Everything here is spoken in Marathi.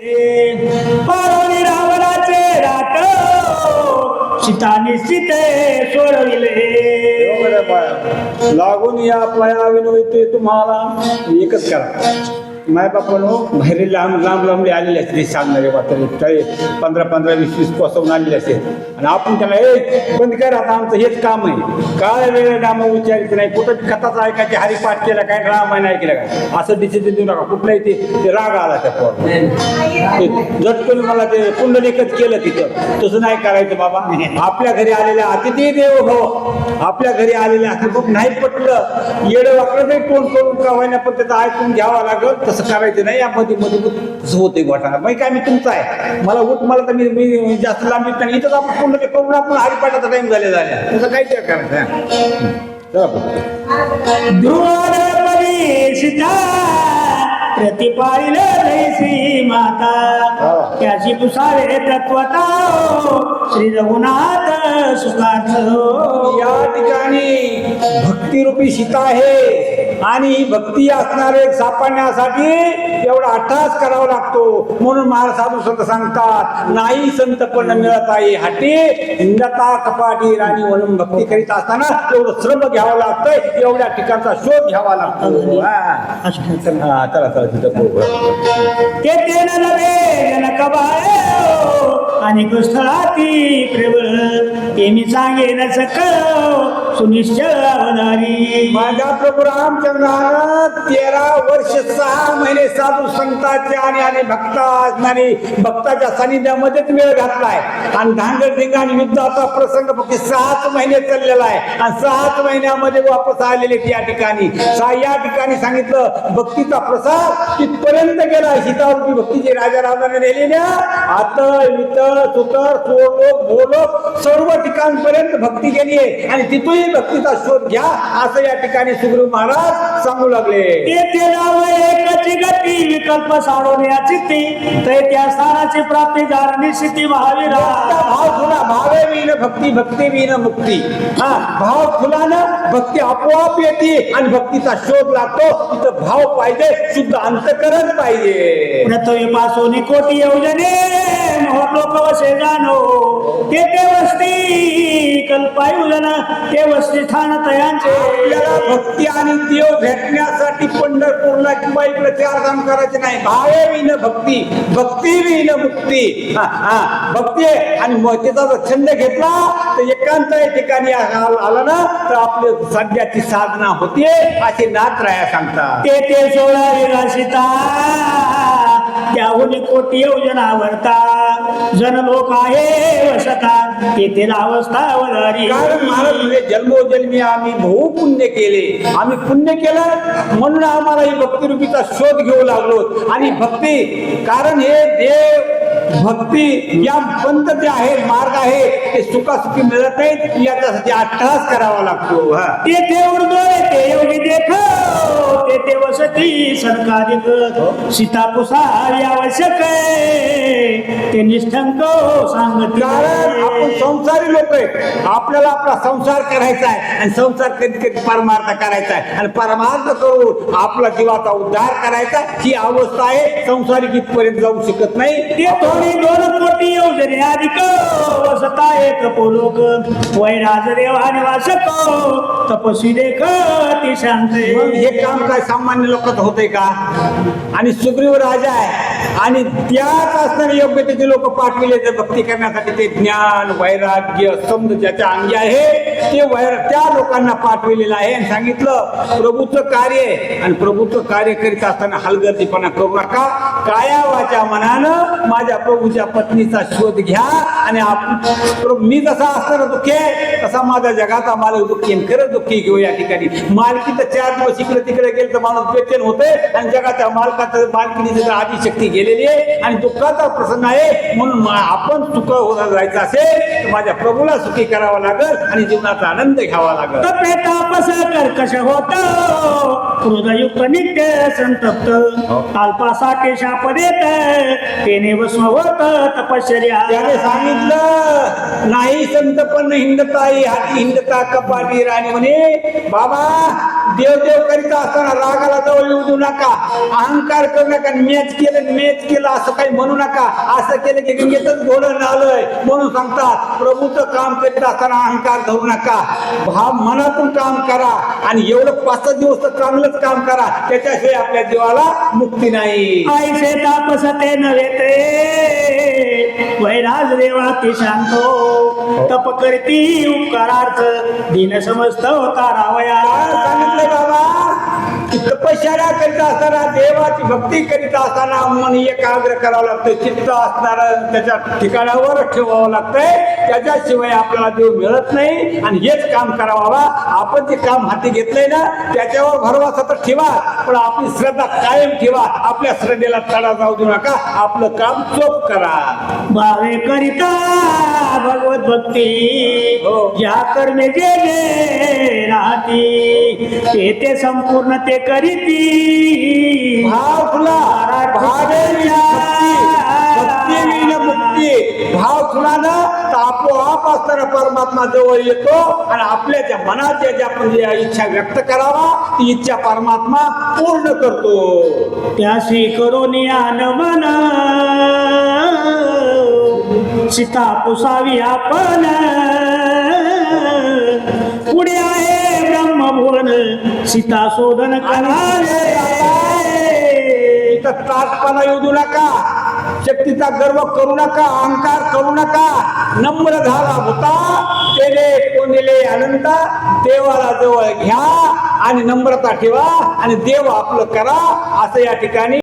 पारोनी रावणाचे राट सीता निश्चित सोडविले लागून या पया विनवते तुम्हाला एकच करा. माय बापानो बाहेर लांब लांब लांबले आलेले असते सांगणारे वाचले तळे पंधरा पंधरा वीस वीसपासून आलेले असते. आणि आपण त्याला ए बंद कर आता आमचं हेच काम आहे. काय वेळ नाम विचारित नाही. कुठं कथाच ऐकायचे हरिपाठ केला काय रामायण ऐकलं काय? असं डिसिजन देऊ नका कुठलाही ते? ते राग आला त्या पोर ते मला ते पुंडलिकच केलं तिथं. तसं नाही करायचं बाबा. आपल्या घरी आलेल्या अतिथी देव हो आपल्या घरी आलेल्या अतिथी नाही पटलं. येडं वाकडं नाही कोण करून का होईना पण त्याचं ऐकून घ्यावं लागल. तसं करायचं नाही. या मध्ये होते घोटाळा. मग काय मी तुमचा आहे. मला उठ मला तर मी मी जास्त लांब येत नाही. इथंच आपण पुंडलिक करून आपण हरिपाठाचा टाइम झाले झाल्या तसं काय ते करायचं जैसी माता. त्याची पुसावे तत्वता श्री रघुनाथ सुखार्थ हो. या ठिकाणी भक्तिरूपी सीता आहे. आणि ही भक्ती असणारे सापडण्यासाठी एवढा अट्टास करावा लागतो. म्हणून महाराज साधू संत सांगतात नाही संत पण मिळत आहे हाटी. हिंदता कपाटी राणी म्हणून भक्ती करीत असताना एवढं श्रम घ्यावं लागतंय. एवढ्या ठिकाणचा शोध घ्यावा लागतो. हा. चला चला तिथं पोहोच. आणि स्थळाती प्रबळ. ते मी सांगेन सकळ सुनिश्चय अवधारी माझ्या प्रभू रामचंद्रानं तेरा वर्ष सहा महिने साधू संतांच्या आणि आणि भक्ता असणारे भक्ताच्या सानिध्यामध्येच वेळ घातलाय. आणि धांगड धिंगाण युद्धाचा प्रसंग फक्त सहाच महिने चाललेला आहे. आणि सहाच महिन्यामध्ये वापस आलेले त्या ठिकाणी. या ठिकाणी सांगितलं भक्तीचा प्रसाद तिथपर्यंत गेला. सीतारूपी भक्तीचे राजा राजाने नेलेल्या आता इतर सुतर सोलोक भोलोक सर्व ठिकाणपर्यंत भक्ती गेली आहे. आणि तिथूनही भक्तीचा शोध घ्या. असं या ठिकाणी सुग्रीव महाराज सांगू लागले. एकची गती विकल्प साडवण्याची ती. ते त्या स्थानाची प्राप्ती झाली स्थिती महावीरा. भाव फुला भावे विन भक्ती भक्ती विन मुक्ती. हा. भाव फुलानं भक्ती आपोआप येते आणि भक्तीचा शोध लागतो. तिथं भाव पाहिजे शुद्ध अंतकरण पाहिजे. पासून कोटी योजने. वस्ती कल्पायुजन ते वसतीस्थान तयांचे आपल्याला भक्ती आणि देव भेटण्यासाठी पंढरपूरला किंवा इकडे चार काम करायचे नाही. भावे विन भक्ती भक्ती विन मुक्ती. भक्ती आणि मग त्याचा जर छंद घेतला तर एकांत ठिकाणी आ- आला ना तर आपली सध्याची साधना होते असे नाथ राया सांगतात. ते ते सोळा विलासिता त्याहून कोटी योजना वरता. जन लोक आहे वसता. तेथे अवस्था वधारी कारण महाराज म्हणजे जन्मोजन्मी आम्ही बहु पुण्य केले. आम्ही पुण्य केलं म्हणून आम्हाला ही भक्तिरूपीचा शोध घेऊ लागलो. आणि भक्ती कारण हे देव भक्ती या पंत जे आहे मार्ग आहे ते सुखासुखी मिळत नाहीत याच्यासाठी अट्टहास करावा लागतो. हा तेथे उर्दोरे ते योगी देख. तेथे वसती सरकारिक सीता पुसारी आवश्यक आहे. ते निष्ठंक सांगत कारण आपण संसारी लोक आहे आपल्याला आपला संसार करायचा आहे आणि संसार कधी कधी परमार्थ करायचा आहे. आणि परमार्थ करून आपला जीवाचा उद्धार करायचा ही अवस्था आहे. संसारिक इथपर्यंत जाऊ शकत नाही. ते थोडी दोन कोटी योजने अधिक सता एक पोलोक. वैराज देवा निवासक तपस्वी देख ती शांत. हे काम काय सामान्य लोकात होतंय का? आणि सुग्रीव राजा आहे. आणि त्याच असणारे योग्यतेचे लोक पाठविले तर भक्ती करण्यासाठी ते ज्ञान वैराग्य समज ज्याच्या अंगी आहे ते वैर त्या लोकांना पाठविलेलं आहे. आणि सांगितलं प्रभूचं कार्य आणि प्रभूचं कार्य करीत असताना हलगर्जीपणा करू नका. काया वाच्या मनानं माझ्या प्रभूच्या पत्नीचा शोध घ्या आणि आप- मी जसा असताना दुःखी आहे तसा माझा जगाचा मालक दुःखी आहे. खरंच दुःखी घेऊ या ठिकाणी. मालकी तर चार दिवस इकडे तिकडे गेले तर माणूस बेचैन होते आणि जगाच्या मालकाचं मालकीने जर आधी शक्ती गेलेली आहे आणि दुःखाचा प्रसंग आहे. म्हणून आपण सुख होत जायचं असेल तर माझ्या प्रभूला सुखी करावं लागल आणि जीवनाचा आनंद घ्यावा लागल. तापस कर्कश होत हृदयुक्त नित्य संतप्त. अल्पासाठी शाप देत तेने भस्म होत तपश्चर्या. त्याने सांगितलं नाही संत पण हिंदताई हाती हिंदता कपाटी राणी म्हणे बाबा देव देव करीत असताना रागाला जवळ येऊ देऊ नका अहंकार करू नका मॅच केलं मॅच केलं असं काही म्हणू नका असं केलं की गंगेतच घोडं आलंय म्हणून सांगतात प्रभूचं काम करीत असताना अहंकार धरू नका भाव मनातून काम करा आणि एवढं पाच दिवस चांगलंच काम करा त्याच्याशिवाय आपल्या जीवाला मुक्ती नाही. पैसे तापसते नव्हे ते. वैराज देवा ती सांगतो तप करती उपकारार्थ. दिन समस्त होता रावया बाबा तपश्चर्या करीत असताना देवाची भक्ती करीत असताना मन एकाग्र करावं लागतं चित्त असणार त्याच्या ठिकाणावर ठेवावं लागतंय. त्याच्याशिवाय आपल्याला देव मिळत नाही. आणि हेच काम करावा आपण जे काम हाती घेतलंय ना त्याच्यावर भरवा तर ठेवा. पण आपली श्रद्धा कायम ठेवा. आपल्या श्रद्धेला तडा जाऊ देऊ नका. आपलं काम चोख करा. भावे करिता भगवत भक्ती. हो. ज्या कर्मे जे जे राहती ते ते संपूर्ण ते करीती. भाव भावे भाव खुलानं तर आपोआप असणारा परमात्मा जवळ येतो आणि आपल्या ज्या मनाच्या ज्या आपण ज्या इच्छा व्यक्त करावा ती इच्छा परमात्मा पूर्ण करतो. त्याशी करून मन सीता पुसावी आपण. पुढे आहे ब्रह्मभुवन सीता शोधन करावे त्रासपणा येऊ देऊ नका. शक्तीचा गर्व करू नका अहंकार करू नका. नम्र झाला होता तेले कोणले अनंता देवाला जवळ घ्या आणि नम्रता ठेवा आणि देव आपलं करा असं या ठिकाणी